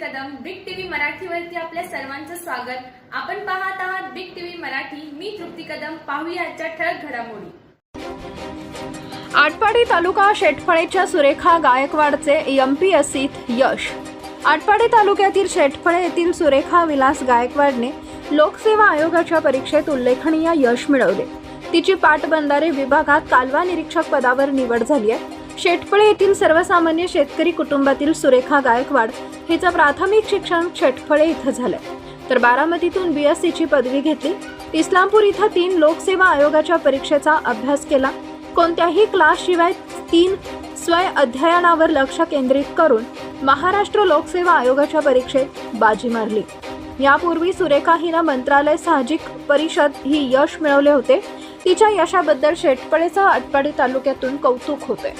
Kadam big TV मराठीवरती आपल्या सर्वांचं स्वागत. आपण पाहत आहात बिग टीव्ही मराठी. मी तृप्ती कदम. पाहूया आजच्या ठळक घडामोडी. आटपाडी तालुका शेटफळेच्या सुरेखा गायकवाडचे एमपीएससीत यश. आटपाडी तालुक्यातील शेटफळे येथील सुरेखा विलास गायकवाडने लोकसेवा आयोगाच्या परीक्षेत उल्लेखनीय यश मिळवले. तिची पाटबंधारे विभागात कालवा निरीक्षक पदावर निवड झाली आहे. शेटफळे येथील सर्वसामान्य शेतकरी कुटुंबातील सुरेखा गायकवाड हिचं प्राथमिक शिक्षण शेटफळे इथं झालं. तर बारामतीतून बी एस सीची पदवी घेतली. इस्लामपूर इथं तीन लोकसेवा आयोगाच्या परीक्षेचा अभ्यास केला. कोणत्याही क्लासशिवाय तीन स्वय अध्ययनावर लक्ष केंद्रित करून महाराष्ट्र लोकसेवा आयोगाच्या परीक्षेत बाजी मारली. यापूर्वी सुरेखा हिनं मंत्रालय साहजिक परिषद ही यश मिळवले होते. तिच्या यशाबद्दल शेटपळेचा आटपाडी तालुक्यातून कौतुक होते